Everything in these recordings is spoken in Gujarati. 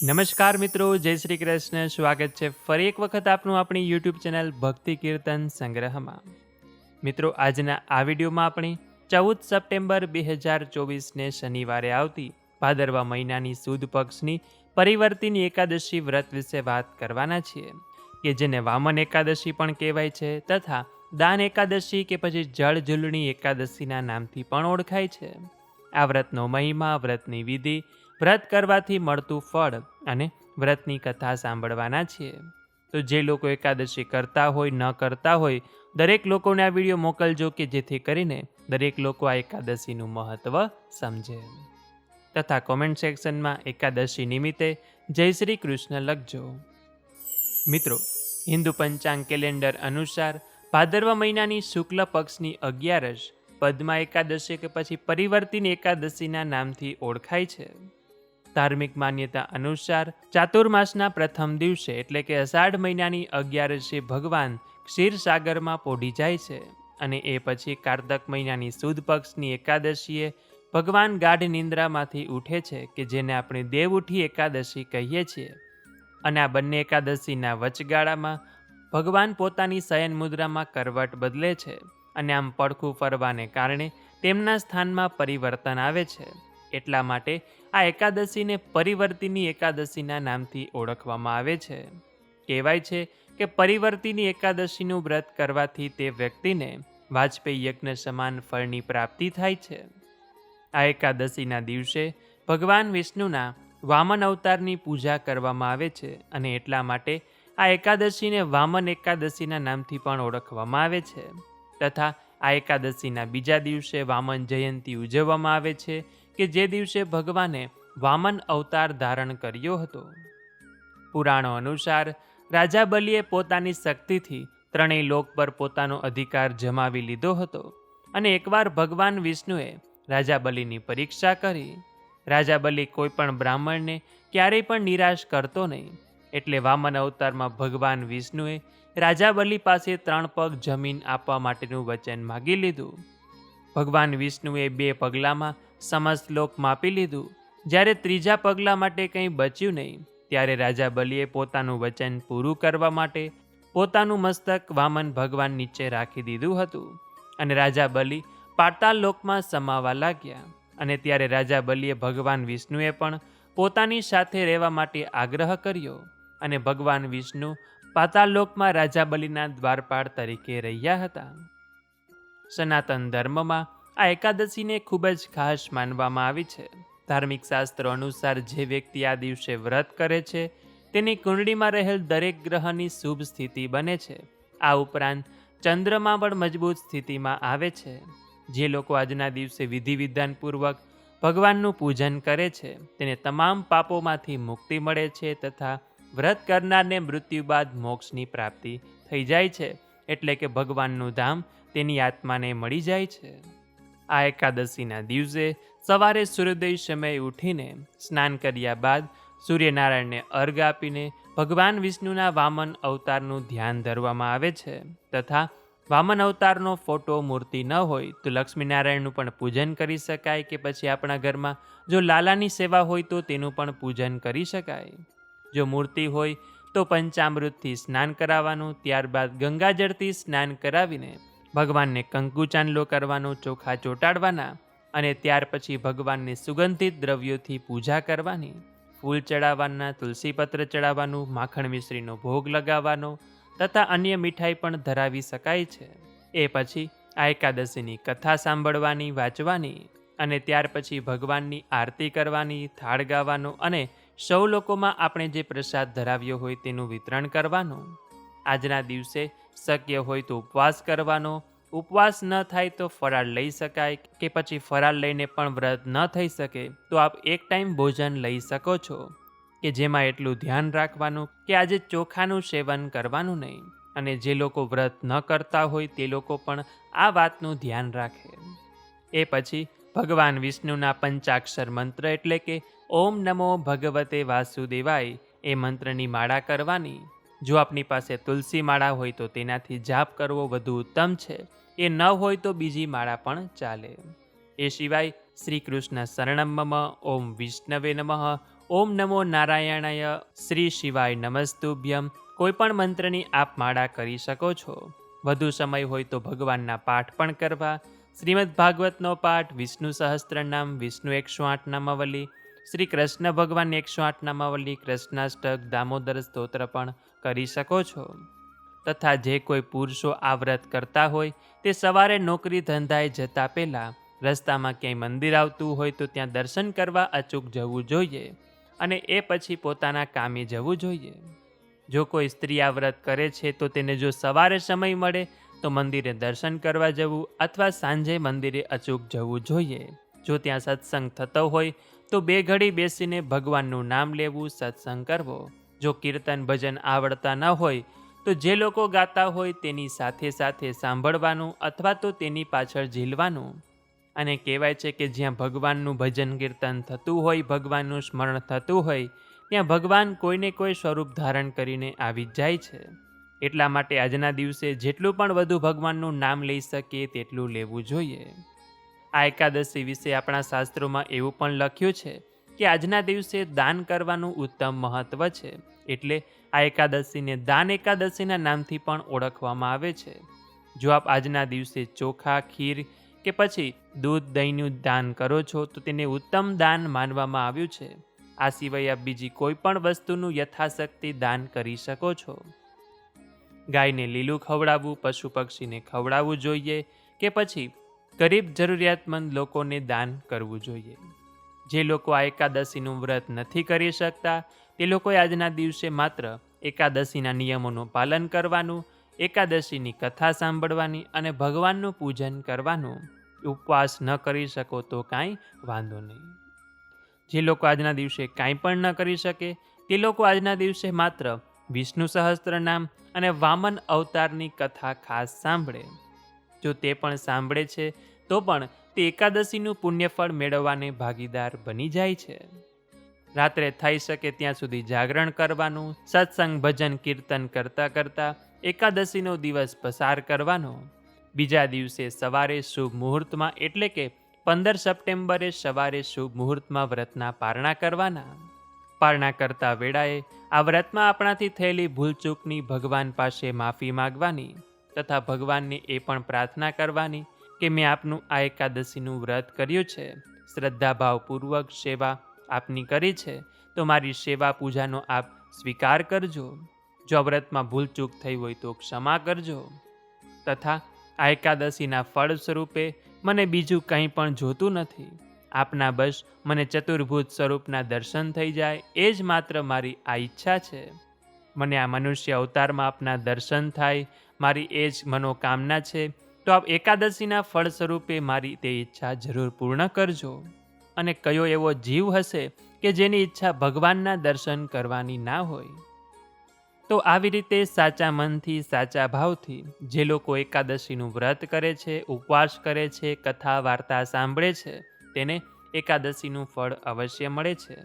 નમસ્કાર મિત્રો, જય શ્રી કૃષ્ણ. સ્વાગત છે ફરી એક વખત આપનું આપણી યુટ્યુબ ચેનલ ભક્તિ કીર્તન સંગ્રહમાં. મિત્રો, આજના આ વિડીયોમાં આપણે ચૌદ સપ્ટેમ્બર બે હજાર ચોવીસને શનિવારે આવતી ભાદરવા મહિનાની સુદ પક્ષની પરિવર્તિની એકાદશી વ્રત વિશે વાત કરવાના છીએ, કે જેને વામન એકાદશી પણ કહેવાય છે તથા દાન એકાદશી કે પછી જળ ઝૂલણી એકાદશીના નામથી પણ ઓળખાય છે. આ વ્રતનો મહિમા, વ્રતની વિધિ વ્રત કરવાથી મળતું ફળ અને વ્રતની કથા સાંભળવાના છીએ. તો જે લોકો એકાદશી કરતા હોય, ન કરતા હોય, દરેક લોકોને આ વીડિયો મોકલજો કે જેથી કરીને દરેક લોકો આ એકાદશીનું મહત્ત્વ સમજે. તથા કોમેન્ટ સેક્શનમાં એકાદશી નિમિત્તે જય શ્રી કૃષ્ણ લખજો. મિત્રો, હિન્દુ પંચાંગ કેલેન્ડર અનુસાર ભાદરવા મહિનાની શુક્લ પક્ષની અગિયારસ પદ્મા એકાદશી કે પછી પરિવર્તિન એકાદશીના નામથી ઓળખાય છે. ધાર્મિક માન્યતા અનુસાર ચાતુર્માસના પ્રથમ દિવસે એટલે કે અષાઢ મહિનાની અગિયારસે ભગવાન ક્ષીરસાગરમાં પોઢી જાય છે અને એ પછી કારતક મહિનાની સુદ પક્ષની એકાદશીએ ભગવાન ગાઢ નિંદ્રામાંથી ઉઠે છે કે જેને આપણે દેવઉઠી એકાદશી કહીએ છીએ. અને આ બંને એકાદશીના વચગાળામાં ભગવાન પોતાની શયન મુદ્રામાં કરવટ બદલે છે અને આમ પડખું ફરવાને કારણે તેમના સ્થાનમાં પરિવર્તન આવે છે. એટલા માટે આ એકાદશીને પરિવર્તિની એકાદશીના નામથી ઓળખવામાં આવે છે. કહેવાય છે કે પરિવર્તિની એકાદશીનું વ્રત કરવાથી તે વ્યક્તિને વાજપેયી યજ્ઞ સમાન ફળની પ્રાપ્તિ થાય છે. આ એકાદશીના દિવસે ભગવાન વિષ્ણુના વામન અવતારની પૂજા કરવામાં આવે છે અને એટલા માટે આ એકાદશીને વામન એકાદશીના નામથી પણ ઓળખવામાં આવે છે. તથા આ એકાદશીના બીજા દિવસે વામન જયંતી ઉજવવામાં આવે છે કે જે દિવસે ભગવાને વામન અવતાર ધારણ કર્યો હતો. પુરાણો અનુસાર, રાજા બલિએ પોતાની શક્તિથી ત્રણેય લોક પર પોતાનો અધિકાર જમાવી લીધો હતો અને એકવાર ભગવાન વિષ્ણુએ રાજા બલિની પરીક્ષા કરી. રાજા બલિ કોઈ પણ બ્રાહ્મણને ક્યારેય પણ નિરાશ કરતો નહીં, એટલે વામન અવતારમાં ભગવાન વિષ્ણુએ રાજા બલિ પાસે ત્રણ પગ જમીન આપવા માટેનું વચન માગી લીધું. ભગવાન વિષ્ણુએ બે પગલામાં સમસ્ત લોક માપી લીધું. જ્યારે ત્રીજા પગલા માટે કંઈ બચ્યું નહીં, ત્યારે રાજા બલિએ પોતાનું વચન પૂરું કરવા માટે પોતાનું મસ્તક વામન ભગવાન નીચે રાખી દીધું હતું અને રાજા બલિ પાતાળ લોકમાં સમાવા લાગ્યા. અને ત્યારે રાજા બલિએ ભગવાન વિષ્ણુએ પણ પોતાની સાથે રહેવા માટે આગ્રહ કર્યો અને ભગવાન વિષ્ણુ પાતાળ લોકમાં રાજા બલિના દ્વારપાળ તરીકે રહ્યા હતા. સનાતન ધર્મમાં આ એકાદશીને ખૂબ જ ખાસ માનવામાં આવી છે. ધાર્મિક શાસ્ત્ર અનુસાર જે વ્યક્તિ આ દિવસે વ્રત કરે છે, તેની કુંડળીમાં રહેલ દરેક ગ્રહની શુભ સ્થિતિ બને છે. આ ઉપરાંત ચંદ્રમાં પણ મજબૂત સ્થિતિમાં આવે છે. જે લોકો આજના દિવસે વિધિ વિધાનપૂર્વક ભગવાનનું પૂજન કરે છે, તેને તમામ પાપોમાંથી મુક્તિ મળે છે તથા વ્રત કરનારને મૃત્યુ બાદ મોક્ષની પ્રાપ્તિ થઈ જાય છે, એટલે કે ભગવાનનું ધામ તેની આત્માને મળી જાય છે. આ એકાદશીના દિવસે સવારે સૂર્યોદય સમયે ઉઠીને સ્નાન કર્યા બાદ સૂર્યનારાયણને અર્ઘ આપીને ભગવાન વિષ્ણુના વામન અવતારનું ધ્યાન ધરવામાં આવે છે તથા વામન અવતારનો ફોટો મૂર્તિ ન હોય તો લક્ષ્મીનારાયણનું પણ પૂજન કરી શકાય કે પછી આપણા ઘરમાં જો લાલાની સેવા હોય તો તેનું પણ પૂજન કરી શકાય. જો મૂર્તિ હોય તો પંચામૃતથી સ્નાન કરાવવાનું, ત્યારબાદ ગંગાજળથી સ્નાન કરાવીને ભગવાનને કંકુ ચાંદલો કરવાનો, ચોખા ચોંટાડવાના અને ત્યાર પછી ભગવાનને સુગંધિત દ્રવ્યોથી પૂજા કરવાની, ફૂલ ચડાવવાના, તુલસીપત્ર ચડાવવાનું, માખણ મિશ્રીનો ભોગ લગાવવાનો તથા અન્ય મીઠાઈ પણ ધરાવી શકાય છે. એ પછી આ એકાદશીની કથા સાંભળવાની, વાંચવાની અને ત્યાર પછી ભગવાનની આરતી કરવાની, થાળ ગાવાનો અને સૌ લોકોમાં આપણે જે પ્રસાદ ધરાવ્યો હોય તેનું વિતરણ કરવાનું. આજના દિવસે શક્ય હોય તો ઉપવાસ કરવાનો. ઉપવાસ ન થાય તો ફરાળ લઈ શકાય કે પછી ફરાળ લઈને પણ વ્રત ન થઈ શકે. તો આપ એક ટાઈમ ભોજન લઈ શકો છો. કે જેમાં એટલું ધ્યાન રાખવાનું કે આજે ચોખાનું સેવન કરવાનું નહીં. અને જે લોકો વ્રત ન કરતા હોય તે લોકો પણ આ વાતનું ધ્યાન રાખે. એ પછી ભગવાન વિષ્ણુના પંચાક્ષર મંત્ર એટલે કે ઓમ નમો ભગવતે વાસુદેવાય એ મંત્રની માળા કરવાની. જો આપની પાસે તુલસી માળા હોય તો તેનાથી જાપ કરવો વધુ ઉત્તમ છે. એ ન હોય તો બીજી માળા પણ ચાલે. એ સિવાય શ્રી કૃષ્ણ શરણમ ઓમ વિષ્ણવે નમઃ, ઓમ નમો નારાયણાય, શ્રી શિવાય નમસ્તુભ્યમ. કોઈ પણ મંત્રની આપ માળા કરી શકો છો. વધુ સમય હોય તો ભગવાનના પાઠ પણ કરવા. શ્રીમદ ભાગવતનો પાઠ, વિષ્ણુ સહસ્ત્રનામ, વિષ્ણુ એકસો આઠ નામાવલી શ્રી કૃષ્ણ ભગવાન એકસો આઠ નામાવલી, કૃષ્ણાષ્ટક, દામોદર સ્તોત્ર પણ કરી શકો છો. તથા જે કોઈ પુરુષો આ વ્રત કરતા હોય, તે સવારે નોકરી ધંધાએ જતા પહેલાં રસ્તામાં ક્યાંય મંદિર આવતું હોય તો ત્યાં દર્શન કરવા અચૂક જવું જોઈએ અને એ પછી પોતાના કામે જવું જોઈએ. જો કોઈ સ્ત્રી આ વ્રત કરે છે, તો તેને જો સવારે સમય મળે, તો મંદિરે દર્શન કરવા જવું અથવા સાંજે મંદિરે અચૂક જવું જોઈએ. જો ત્યાં સત્સંગ થતો હોય તો બે ઘડી બેસીને ભગવાનનું નામ લેવું, સત્સંગ કરવો. જો કીર્તન, ભજન આવડતા ન હોય, તો જે લોકો ગાતા હોય તેની સાથે સાથે સાંભળવાનું અથવા તો તેની પાછળ ઝીલવાનું. અને કહેવાય છે કે જ્યાં ભગવાનનું ભજન કીર્તન થતું હોય, ભગવાનનું સ્મરણ થતું હોય, ત્યાં ભગવાન કોઈને કોઈ સ્વરૂપ ધારણ કરીને આવી જ જાય છે. એટલા માટે આજના દિવસે જેટલું પણ વધુ ભગવાનનું નામ લઈ શકીએ, તેટલું લેવું જોઈએ. આ એકાદશી વિશે આપણા શાસ્ત્રોમાં એવું પણ લખ્યું છે કે આજના દિવસે દાન કરવાનું ઉત્તમ મહત્વ છે. એટલે આ એકાદશીને દાન એકાદશીના નામથી પણ ઓળખવામાં આવે છે. જો આપ આજના દિવસે ચોખા, ખીર કે પછી દૂધ, દહીંનું દાન કરો છો, તો તેને ઉત્તમ દાન માનવામાં આવ્યું છે. આ સિવાય આપ બીજી કોઈ પણ વસ્તુનું યથાશક્તિ દાન કરી શકો છો. ગાયને લીલું ખવડાવવું, પશુ પક્ષીને ખવડાવવું જોઈએ કે પછી ગરીબ જરૂરિયાતમંદ લોકોને દાન કરવું જોઈએ. જે લોકો આ એકાદશીનું વ્રત નથી કરી શકતા, તે લોકોએ આજના દિવસે માત્ર એકાદશીના નિયમોનું પાલન કરવાનું, એકાદશીની કથા સાંભળવાની અને ભગવાનનું પૂજન કરવાનું ઉપવાસ ન કરી શકો તો કાંઈ વાંધો નહીં. જે લોકો આજના દિવસે કાંઈ પણ ન કરી શકે, તે લોકો આજના દિવસે માત્ર વિષ્ણુ સહસ્ત્ર નામ અને વામન અવતારની કથા ખાસ સાંભળે. જો તે પણ સાંભળે છે તો પણ તે એકાદશીનું પુણ્યફળ મેળવવાને ભાગીદાર બની જાય છે. રાત્રે થઈ શકે ત્યાં સુધી જાગરણ કરવાનું, સત્સંગ, ભજન, કીર્તન કરતાં કરતાં એકાદશીનો દિવસ પસાર કરવાનો. બીજા દિવસે સવારે શુભ મુહૂર્તમાં એટલે કે પંદર સપ્ટેમ્બરે સવારે શુભ મુહૂર્તમાં વ્રતના પારણા કરવાના. પારણા કરતા વેળાએ આ વ્રતમાં આપણાથી થયેલી ભૂલચૂકની ભગવાન પાસે માફી માગવાની તથા ભગવાનને એ પણ પ્રાર્થના કરવાની કે મેં આપનું આ એકાદશીનું વ્રત કર્યું છે. શ્રદ્ધાભાવપૂર્વક સેવા આપની કરી છે. તો મારી સેવા પૂજાનો આપ સ્વીકાર કરજો. જો વ્રતમાં ભૂલચૂક થઈ હોય તો ક્ષમા કરજો. તથા આ એકાદશીના ફળ સ્વરૂપે મને બીજું કંઈ પણ જોતું નથી. આપના બસ મને ચતુર્ભુજ સ્વરૂપના દર્શન થઈ જાય એ જ માત્ર મારી આ ઈચ્છા છે. મને આ મનુષ્ય અવતારમાં આપના દર્શન થાય મારી એ જ મનોકામના છે. તો આપ એકાદશીના ફળ સ્વરૂપે મારી તે ઈચ્છા જરૂર પૂર્ણ કરજો. અને કયો એવો જીવ હશે કે જેની ઈચ્છા ભગવાનના દર્શન કરવાની ના હોય? તો આવી રીતે સાચા મનથી સાચા ભાવથી જે લોકો એકાદશીનું વ્રત કરે છે, ઉપવાસ કરે છે, કથા, વાર્તા સાંભળે છે, તેને એકાદશીનું ફળ અવશ્ય મળે છે.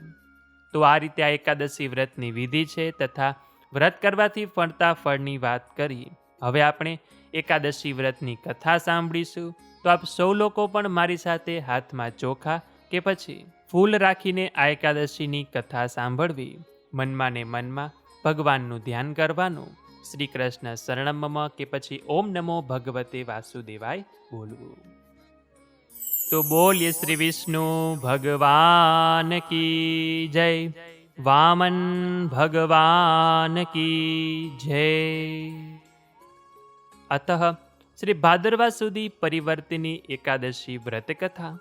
તો આ રીતે આ એકાદશી વ્રતની વિધિ છે તથા વ્રત કરવાથી ફળતા ફળની વાત કરી હવે આપણે એકાદશી વ્રતની કથા સાંભળીશું. તો આપ સૌ લોકો પણ મારી સાથે હાથમાં ચોખા કે પછી ફૂલ રાખીને આ એકાદશીની કથા સાંભળવી. મનમાં ને મનમાં ભગવાનનું ધ્યાન કરવાનું. શ્રી કૃષ્ણ શરણમમ કે પછી ઓમ નમો ભગવતે વાસુદેવાય બોલવું. તો બોલીએ શ્રી વિષ્ણુ, ભગવાન કી જય. વામન ભગવાન કી જય. અતઃ શ્રી ભાદરવા સુધી પરિવર્તિની એકાદશી વ્રત કથા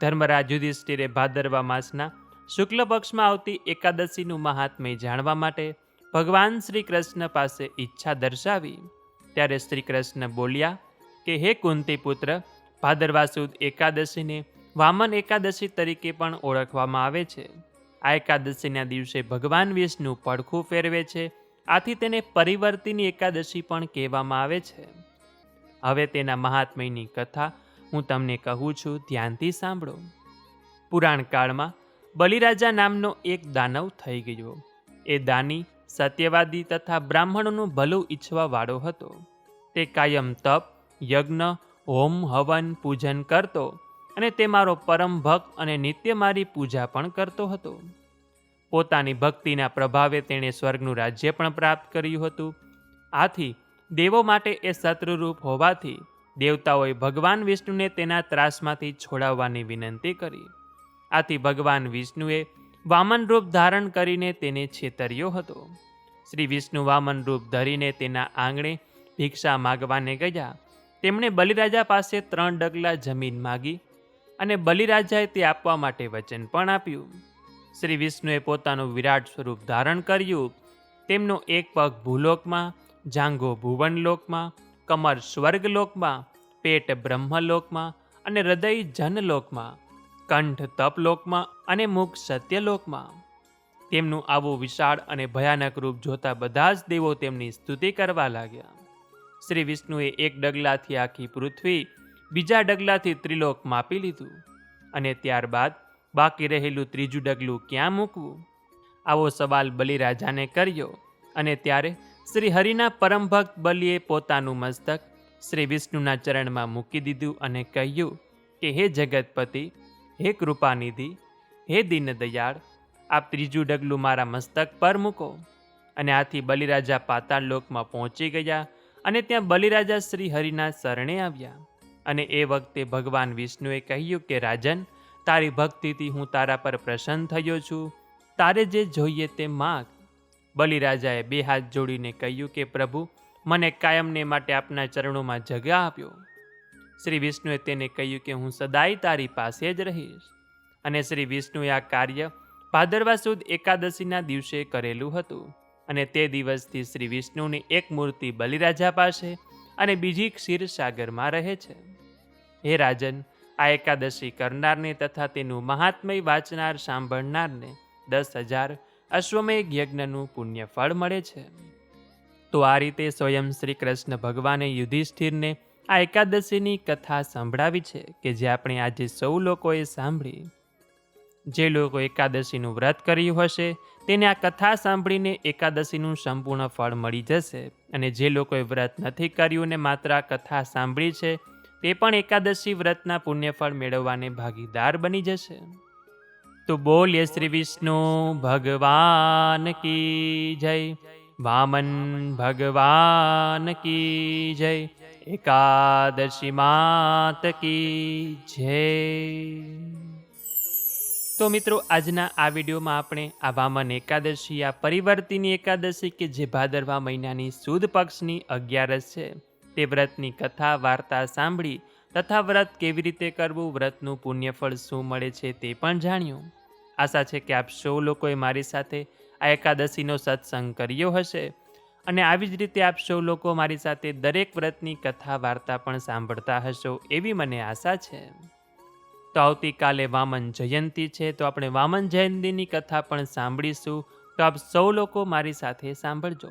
ધર્મરાજ યુધિષ્ઠિરે ભાદરવા માસના શુક્લ પક્ષમાં આવતી એકાદશીનું મહાત્મ્ય જાણવા માટે ભગવાન શ્રી કૃષ્ણ પાસે ઈચ્છા દર્શાવી. ત્યારે શ્રી કૃષ્ણ બોલ્યા કે, હે કુંતી પુત્ર ભાદરવા સુદ એકાદશીને વામન એકાદશી તરીકે પણ ઓળખવામાં આવે છે. આ એકાદશીના દિવસે ભગવાન વિષ્ણુ પડખું ફેરવે છે આથી તેને પરિવર્તિની એકાદશી પણ કહેવામાં આવે છે. હવે તેના મહાત્મ્યની કથા હું તમને કહું છું, ધ્યાનથી સાંભળો. પુરાણકાળમાં બલિરાજા નામનો એક દાનવ થઈ ગયો. એ દાની સત્યવાદી તથા બ્રાહ્મણોનું ભલું ઈચ્છવાવાળો હતો. તે કાયમ તપ, યજ્ઞ, હોમ, હવન, પૂજન કરતો અને તે મારો પરમ ભક્ત અને નિત્ય મારી પૂજા પણ કરતો હતો. પોતાની ભક્તિના પ્રભાવે તેણે સ્વર્ગનું રાજ્ય પણ પ્રાપ્ત કર્યું હતું. આથી દેવો માટે એ શત્રુરૂપ હોવાથી દેવતાઓએ ભગવાન વિષ્ણુને તેના ત્રાસમાંથી છોડાવવાની વિનંતી કરી. આથી ભગવાન વિષ્ણુએ વામન રૂપ ધારણ કરીને તેને છેતર્યો હતો. શ્રી વિષ્ણુ વામન રૂપ ધરીને તેના આંગણે ભિક્ષા માગવાને ગયા. તેમણે બલિરાજા પાસે ત્રણ ડગલા જમીન માગી અને બલિરાજાએ તે આપવા માટે વચન પણ આપ્યું. શ્રી વિષ્ણુએ પોતાનું વિરાટ સ્વરૂપ ધારણ કર્યું. તેમનો એક પગ ભૂલોકમાં, જાંઘો ભુવનલોકમાં, કમર સ્વર્ગલોકમાં, પેટ બ્રહ્મલોકમાં અને હૃદય જનલોકમાં, કંઠ તપલોકમાં અને મુખ સત્યલોકમાં. તેમનું આવું વિશાળ અને ભયાનક રૂપ જોતા બધા જ દેવો તેમની સ્તુતિ કરવા લાગ્યા. શ્રી વિષ્ણુએ એક ડગલાથી આખી પૃથ્વી બીજા ડગલાથી ત્રિલોક માપી લીધું અને ત્યારબાદ બાકી રહેલું ત્રીજું ડગલું ક્યાં મૂકવું? આવો સવાલ બલિરાજાને કર્યો અને ત્યારે શ્રી હરિના પરમ ભક્ત બલિએ પોતાનું મસ્તક શ્રી વિષ્ણુના ચરણમાં મૂકી દીધું અને કહ્યું કે, હે જગતપતિ, હે કૃપાનિધિ, હે દીનદયાળ, આપ ત્રીજું ડગલું મારા મસ્તક પર મૂકો. અને આથી બલિરાજા પાતાળ લોકમાં પહોંચી ગયા અને ત્યાં બલિરાજા શ્રી હરિના શરણે આવ્યા. અને એ વખતે ભગવાન વિષ્ણુએ કહ્યું કે, રાજન તારી ભક્તિથી હું તારા પર પ્રસન્ન થયો છું. તારે જે જોઈએ તે માગ. બલિરાજાએ બે હાથ જોડીને કહ્યું કે, પ્રભુ, મને કાયમને માટે આપના ચરણોમાં જગા આપ્યો શ્રી વિષ્ણુએ તેને કહ્યું કે, હું સદાય તારી પાસે જ રહીશ. અને શ્રી વિષ્ણુએ આ કાર્ય ભાદરવા સુદ એકાદશીના દિવસે કરેલું હતું. અને તે દિવસથી શ્રી વિષ્ણુની એક મૂર્તિ બલિરાજા પાસે અને બીજી ક્ષીરસાગરમાં રહે છે. હે રાજન આ એકાદશી કરનારને તથા તેનું મહાત્મય વાંચનાર, સાંભળનારને દસ હજાર અશ્વમેઘ યજ્ઞનું પુણ્ય ફળ મળે છે. તો આ રીતે સ્વયં શ્રી કૃષ્ણ ભગવાને યુધિષ્ઠિરને આ એકાદશીની કથા સંભળાવી છે કે જે આપણે આજે સૌ લોકોએ સાંભળી. જે લોકો એકાદશીનું વ્રત કર્યું હશે, તેને આ કથા સાંભળીને એકાદશીનું સંપૂર્ણ ફળ મળી જશે અને જે લોકોએ વ્રત નથી કર્યું ને માત્ર આ કથા સાંભળી છે તે પણ એકાદશી વ્રતના પુણ્યફળ મેળવવાને ભાગીદાર બની જશે. તો બોલ્ય શ્રી વિષ્ણુ, ભગવાન કી જય. વામન, ભગવાન કી જય. એકાદશી માત કી જય. તો મિત્રો, આજના આ વિડીયોમાં આપણે આ વામન એકાદશી, આ પરિવર્તિની એકાદશી કે જે ભાદરવા મહિનાની સુદ પક્ષની અગિયારસ છે. તે વ્રતની કથા, વાર્તા સાંભળી તથા વ્રત કેવી રીતે કરવું, વ્રતનું પુણ્યફળ શું મળે છે તે પણ જાણ્યું. આશા છે કે આપ સૌ લોકોએ મારી સાથે આ એકાદશીનો સત્સંગ કર્યો હશે અને આવી જ રીતે આપ સૌ લોકો મારી સાથે દરેક વ્રતની કથા, વાર્તા પણ સાંભળતા હશો એવી મને આશા છે. તો આવતીકાલે વામન જયંતી છે તો આપણે વામન જયંતીની કથા પણ સાંભળીશું. તો આપ સૌ લોકો મારી સાથે સાંભળજો.